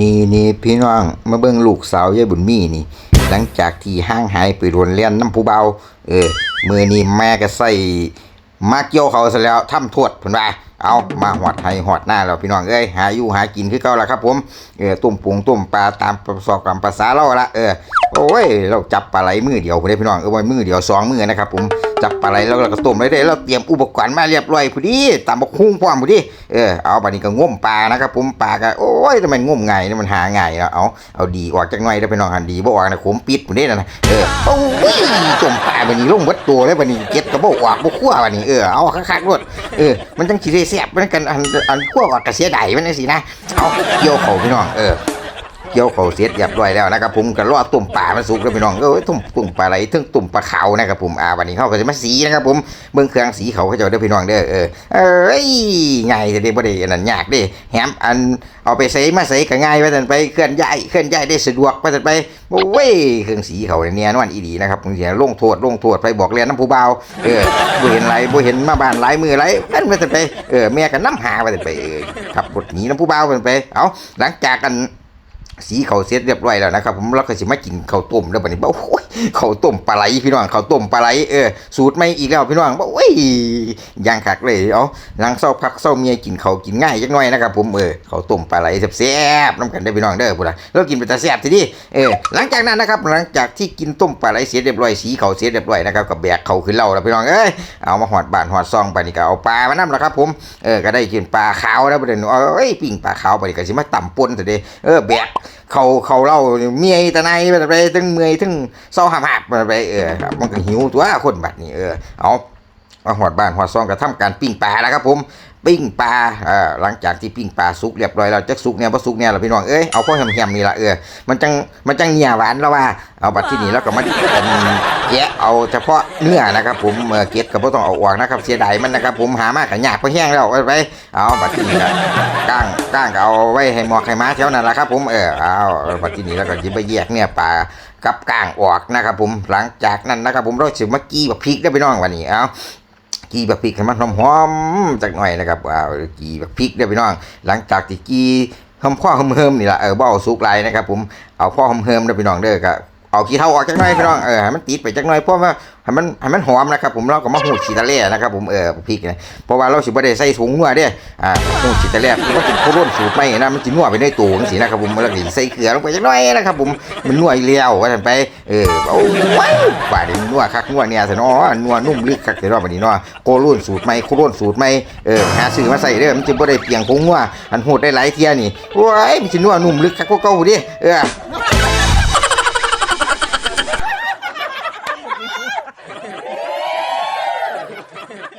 นี่นี่พี่น้องมาเบิ่งลูกสาวยายบุญมีนี่ หลังจากที่ห้างหายไปโดนเลียนน้ำผู้เบา เออมือนี้แม่ก็ใส่มาเกียวเขาซะแล้วทำโทษเพิ่นว่าเอามาหอดไห้หอดหน้าแล้วพี่น้องเอ้ยหาอยู่หากินคือเก่าละครับผมเออต้มปุงต้มปลาตามประสอบตามภาษาเราละเออ โอ้ย เราจับปลาไหลมือเดียวได้พี่น้องเออว่ามือเดียวสองมือนะครับผมจับปลาไหลแล้วเราก็ต้มได้เราเตรียมอุปกรณ์มาเรียบร้อยพอดีตามบักคุ้งพร้อมพอดีเออเอาบัดนี้ก็ง่มปลานะครับผมปลาก็โอ้ยทำไมง่มง่ายนี่มันหาง่ายแล้วเอาเอาดีออกจากหน่อยได้พี่น้องหันดีบ่ออกนะขมปิดพุ่นเด้นะเออโอ้ยต้มปลาบัดนี้ลงวัดตัวเลยบัดนี้เก็ดก็บ่ออกบ่คั่วบัดนี้เออเอาคักๆรดเออมันจังสิได้แซ่บมันกันอันอันคั่วออกก็เสียดายมันจังซี่นะเอาเกี่ยวเขาพี่น้องเออ เกี่ยวเขาเสร็จเรียบร้อยแล้วนะครับผมก็รอต้มปลามันสุกแล้วพี่น้องเอ้ยต้มตุ่มปลาไหลถึงตุ่มปลาขาวนะครับผมอ่าวันนี้เขาก็จะมาสีนะครับผมเบิ่งเครื่องสีเขาเขาจะเด้อพี่น้องเด้อเออเอ้ยง่ายแต่เด้บ่ได้อันนั้นยากเด้แฮมอันเอาไปใส่มาใส่ก็ง่ายว่าซั่นไปเคลื่อนย้ายเคลื่อนย้ายได้สะดวกว่าซั่นไปโอ้ยเครื่องสีเขาเนี่ยนวลอีดีนะครับผมสิลงโทษลงโทษไปบอกเรียนน้ำผู้เบาเออบ่เห็นไรบ่เห็นมาบ้านหลายมือหลายอันว่าซั่นไปเออแม่ก็น้ำหาว่าซั่นไปเออขับรถหนีน้ำผู้เบาว่าซั่นไปเอาหลังจากกัน สีเขาวเสร็จเรียบร้อยแล้วนะครับผมเราก็สิมากินข้าวต้มแล้วบัดนี้บ่โอ้ยข้าวต้มปลาไหลพี่น้องข้าวต้มปลาไหลเออสูตรใหม่อีกแล้วพี่น้องบ่โอ้ยย่างคักเลยเอาหลังเศร้าพักเศร้าเมียกินข้าวกินง่ายจักหน่อยนะครับผมเออข้าวต้มปลาไหลแซ่บๆน้ำกันได้พี่น้องเด้อพุ่นน่ะแล้วกินไปแต่แซ่บทีนี้เออหลังจากนั้นนะครับหลังจากที่กินต้มปลาไหลเสร็จเรียบร้อยสีเขาวเสร็จเรียบร้อยนะครับก็แบกเขาขึ้นเหล่าแล้วพี่น้องเอ้ยเอามาหอดบ้านหอดซองไปนี่ก็เอาปลามานํแล้วครับผมเออก็ได้กินปลาขาวแล้วประเด็นเอ้ยปิ้งปลาขาวไปนี่ก็สิมาต่ำป่นซะเด้เออแบกเขาเขาเล่าเมียตะไนไปไปทั้งเมื่อยทั้งเศร้าหามหับไปเออมันก็หิวตัวคนบัดนี้เออเอาเอาหอดบ้านหอดซองก็ทำการปิ้งปลาแล้วครับผมปิ้งปลาอ่าหลังจากที่ปิ้งปลาสุกเรียบร้อยแล้วจักสุกเนี่ยพอสุกเนี่ยเราพี่น้องเอ้ยเอาข้อแหมๆนี่ละเออมันจังมันจังเนียหวานแล้วว่าเอาบัดที่นี่แล้วก็มา แกะเอาเฉพาะเนื้อนะครับ ผมเกล็ดก็บ่ต้องเอาออกนะครับ เสียดายมันนะครับ ผมหามากก็ยากพอแห้งแล้วเอาไปเอาบัดที่นี่ก็ก้างก้างก็เอาไว้ให้หมอกให้ม้าแถวนั้นแหละครับ ผมเออเอาบัดที่นี่แล้วก็สิบไปแยกเนี่ยปลากับก้างออกนะครับ ผมหลังจากนั้นนะครับ ผมเราสิมากี้บักพริกได้อพี่น้องวันนี้เอากีบักพริกให้มันหอมๆจักหน่อยนะครับเอากีบักพริกได้อพี่น้อง หลังจากที่กีหอมข้อเฮิมๆนี่แหละเออบ่เอาสุกไรนะครับ ผมเอาข้อเฮิมๆได้อพี่น้องเด้อก็ เอาขี้เท่าออกจักหน่อยพี่น้องเออให้มันติดไปจักหน่อยเพราะว่าให้มันให้มันหอมนะครับผมเราก็มาหูดขีตะเล่นะครับผมเออพริกนะเพราะว่าเราสิบ่ได้ใส่ถุงนัวเด้อ่าหูดขีตะเล่มันก็เป็นโคโรนสูตรใหม่นะมันสินัวไปในตู้จังซี่นะครับผมแล้วก็ใส่เกลือลงไปจักหน่อยนะครับผมมันนัวอีเลี้ยวว่าซั่นไปเออโอ้ยบาดนี้นัวคักนัวเนี่ยซะเนาะนัวนุ่มลึกคักเด้อบัดนี้เนาะโคโรนสูตรใหม่โคโรนสูตรใหม่เออหาซื้อมาใส่เด้อมันสิบ่ได้เปลียงผงนัวอันโหดได้หลายเที่ยนี่โอ้ยมันสินัวนุ่มลึกคักกว่าเก่าดิเออ